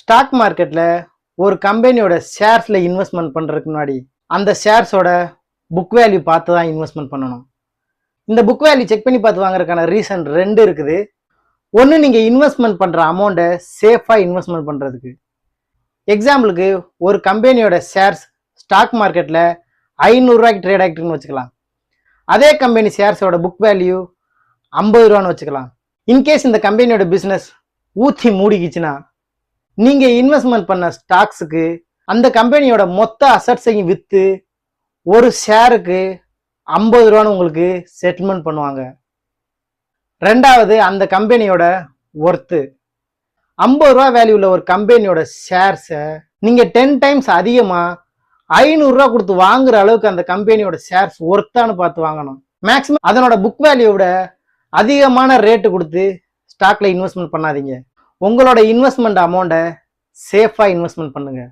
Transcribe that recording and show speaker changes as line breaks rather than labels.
Stock மார்க்கெட்டில் ஒரு கம்பெனியோட ஷேர்ஸில் இன்வெஸ்ட்மெண்ட் பண்ணுறதுக்கு முன்னாடி அந்த ஷேர்ஸோட புக் வேல்யூ பார்த்து தான் இன்வெஸ்ட்மெண்ட் பண்ணணும். இந்த புக் வேல்யூ செக் பண்ணி பார்த்து வாங்குறதுக்கான ரீசன் ரெண்டு இருக்குது. ஒன்று நீங்கள் இன்வெஸ்ட்மெண்ட் பண்ணுற அமௌண்ட்டை சேஃபாக இன்வெஸ்ட்மெண்ட் பண்ணுறதுக்கு எக்ஸாம்பிளுக்கு ஒரு கம்பெனியோட ஷேர்ஸ் ஸ்டாக் மார்க்கெட்டில் ஐநூறுரூவாய்க்கு ட்ரேட் ஆகிட்டுன்னு வச்சுக்கலாம். அதே கம்பெனி ஷேர்ஸோட புக் வேல்யூ ஐம்பது ரூபான்னு வச்சுக்கலாம். இன்கேஸ் இந்த கம்பெனியோட பிஸ்னஸ் ஊற்றி மூடிக்கிச்சுன்னா நீங்கள் இன்வெஸ்ட்மெண்ட் பண்ண ஸ்டாக்ஸுக்கு அந்த கம்பெனியோட மொத்த அசட்ஸையும் விற்று ஒரு ஷேருக்கு ஐம்பது ரூபான்னு உங்களுக்கு செட்டில்மெண்ட் பண்ணுவாங்க. ரெண்டாவது அந்த கம்பெனியோட ஒர்த்து ஐம்பது ரூபா வேல்யூவில் ஒரு கம்பெனியோட ஷேர்ஸை நீங்கள் டென் டைம்ஸ் அதிகமாக ஐநூறுரூவா கொடுத்து வாங்குற அளவுக்கு அந்த கம்பெனியோட ஷேர்ஸ் ஒர்த்தான்னு பார்த்து வாங்கணும். மேக்ஸிமம் அதனோட புக் வேல்யூவோட அதிகமான ரேட்டு கொடுத்து ஸ்டாக்ல இன்வெஸ்ட்மெண்ட் பண்ணாதீங்க. உங்களோட இன்வெஸ்ட்மெண்ட் அமௌண்ட்டை சேஃபாக இன்வெஸ்ட்மெண்ட் பண்ணுங்கள்